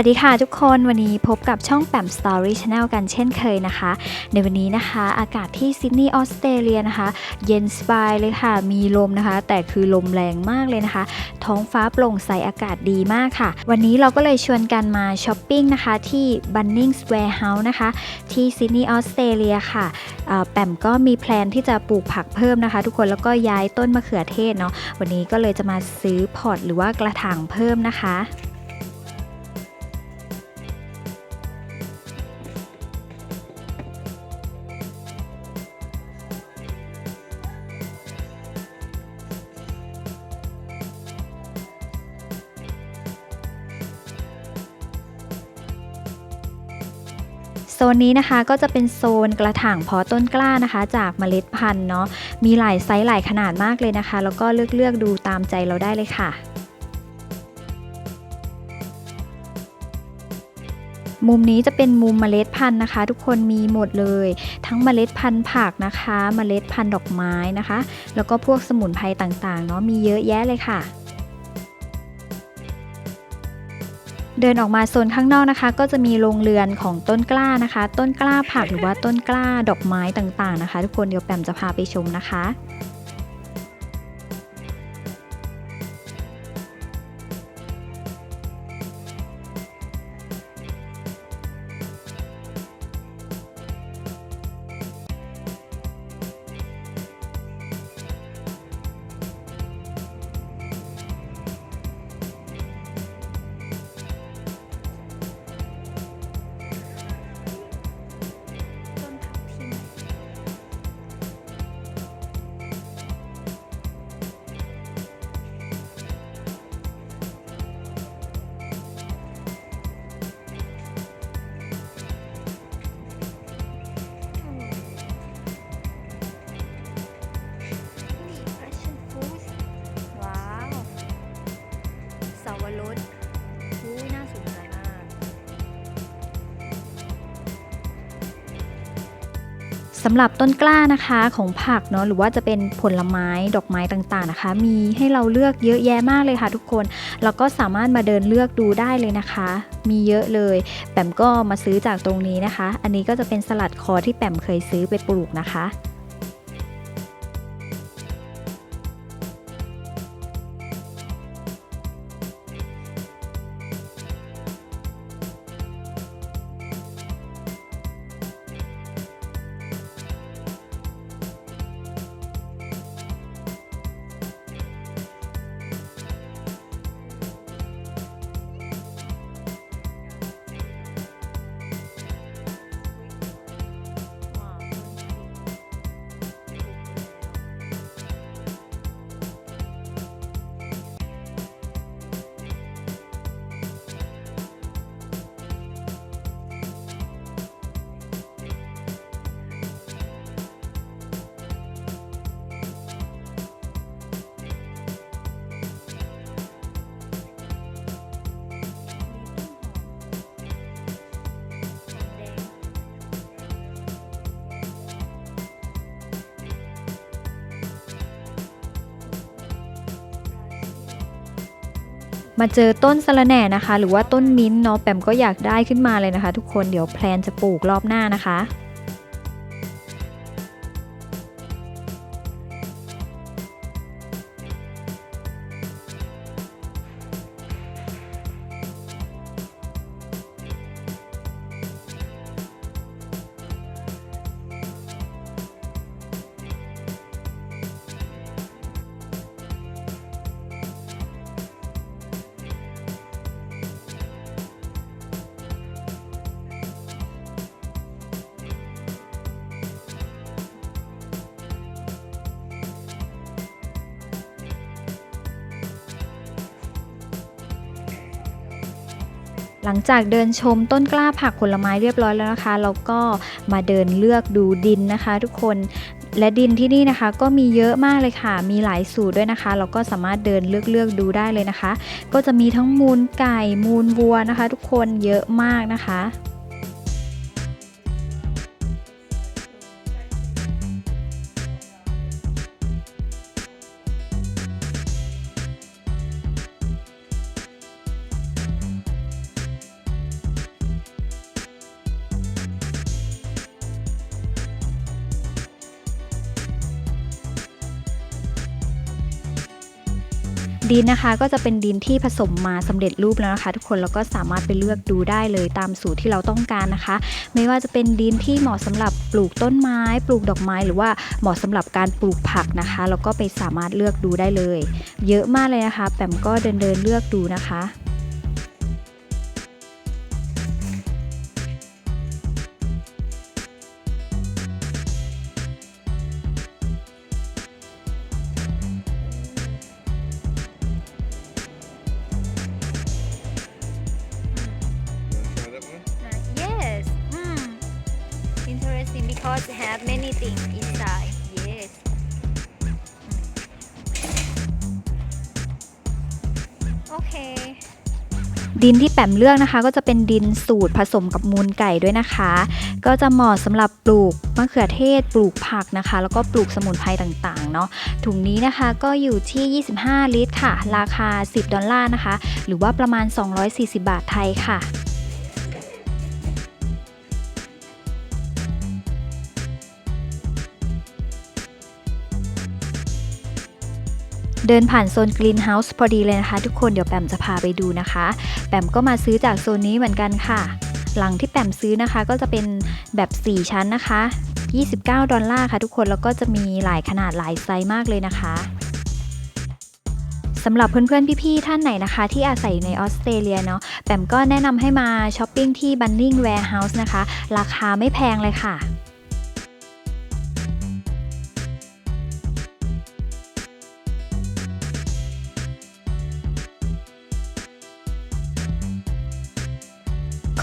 วัสดีค่ะทุกคนวันนี้พบกับช่องแปม Story Channel กันเช่นเคยนะคะ ในวันนี้นะคะอากาศที่ซิดนีย์ออสเตรเลียนะคะ เย็นสบายเลยค่ะ มีลมนะคะ แต่คือลมแรงมากเลยนะคะ ท้องฟ้าโปร่งใสอากาศดีมากค่ะ วันนี้เราก็เลยชวนกันมาช้อปปิ้งนะคะ ที่ Bunnings Warehouse นะคะ ที่ซิดนีย์ออสเตรเลียค่ะแปมก็มีแพลนที่จะปลูกผักเพิ่มนะคะ ทุกคนแล้วก็ย้ายต้นมะเขือเทศเนาะวันนี้ก็เลยจะมาซื้อพอร์ตหรือว่ากระถางเพิ่มนะคะ โซนนี้นะคะก็จะเป็นโซนกระถางเพาะต้นกล้านะคะ จากเมล็ดพันธุ์เนาะมีหลายไซส์หลายขนาดมากเลยนะคะ แล้วก็เลือกเลือกดูตามใจเราได้เลยค่ะมุมนี้จะเป็นมุมเมล็ดพันธุ์นะคะ ทุกคนมีหมดเลย ทั้งเมล็ดพันธุ์ผักนะคะ เมล็ดพันธุ์ดอกไม้นะคะ แล้วก็พวกสมุนไพรต่างๆเนาะมีเยอะแยะเลยค่ะ เดินออกมาโซนข้างนอกนะคะ ก็จะมีโรงเรือนของต้นกล้านะคะ ต้นกล้าผักหรือว่าต้นกล้าดอกไม้ต่างๆนะคะ ทุกคนเดี๋ยวแปมจะพาไปชมนะคะ สำหรับต้นกล้านะคะของผักเนาะหรือว่าจะเป็นผลไม้ดอกไม้ต่างๆนะคะ มีให้เราเลือกเยอะแยะมากเลยค่ะทุกคนแล้วก็สามารถมาเดินเลือกดูได้เลยนะคะ มีเยอะเลยแปมก็มาซื้อจากตรงนี้นะคะ อันนี้ก็จะเป็นสลัดคอที่แปมเคยซื้อไปปลูกนะคะ มาเจอต้นสะระแหน่นะคะ หรือว่าต้นมิ้นท์เนาะแปมก็อยากได้ขึ้นมาเลยนะคะ ทุกคนเดี๋ยวแพลนจะปลูกรอบหน้านะคะ หลังจากเดินชมต้นกล้าผักผลไม้เรียบร้อยแล้วนะคะ เราก็มาเดินเลือกดูดินนะคะ ทุกคนและดินที่นี่นะคะก็มีเยอะมากเลยค่ะ มีหลายสูตรด้วยนะคะ เราก็สามารถเดินเลือกเลือกดูได้เลยนะคะ ก็จะมีทั้งมูลไก่มูลวัวนะคะ ทุกคนเยอะมากนะคะ ดินนะคะก็จะเป็นดินที่ผสมมาสำเร็จรูปแล้วนะคะ ทุกคนแล้วก็สามารถไปเลือกดูได้เลยตามสูตรที่เราต้องการนะคะ ไม่ว่าจะเป็นดินที่เหมาะสำหรับปลูกต้นไม้ ปลูกดอกไม้ หรือว่าเหมาะสำหรับการปลูกผักนะคะแล้วก็ไปสามารถเลือกดูได้เลย เยอะมากเลยนะคะแปมก็เดินเดินเลือกดูนะคะ because have many things inside yes โอเค ดินที่แปมเลือกนะคะก็จะเป็นดินสูตรผสมกับมูลไก่ด้วยนะคะ ก็จะเหมาะสำหรับปลูกมะเขือเทศปลูกผักนะคะ แล้วก็ปลูกสมุนไพรต่างๆเนาะถุงนี้นะคะก็อยู่ที่ 25 ลิตรค่ะ ราคา 10 ดอลลาร์นะคะ หรือว่าประมาณ 240 บาทไทยค่ะ เดินผ่านโซนกรีนเฮาส์พอดีเลยนะคะ ทุกคนเดี๋ยวแปมจะพาไปดูนะคะ แปมก็มาซื้อจากโซนนี้เหมือนกันค่ะ หลังที่แปมซื้อนะคะก็จะเป็นแบบ 4 ชั้นนะคะ 29 ดอลลาร์ค่ะทุกคนแล้วก็จะมีหลายขนาดหลายไซส์มากเลยนะคะสำหรับเพื่อนๆ พี่ๆ ท่านไหนนะคะ ที่อาศัยในออสเตรเลียเนาะแปมก็แนะนำให้มาช้อปปิ้งที่ Bunning Warehouse นะคะ ราคาไม่แพงเลยค่ะ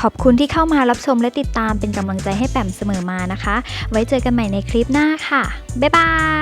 อบคุณที่เข้ามารับชมและติดตามเป็นกำลังใจให้แปมเสมอมานะคะ ไว้เจอกันใหม่ในคลิปหน้าค่ะ บ๊ายบาย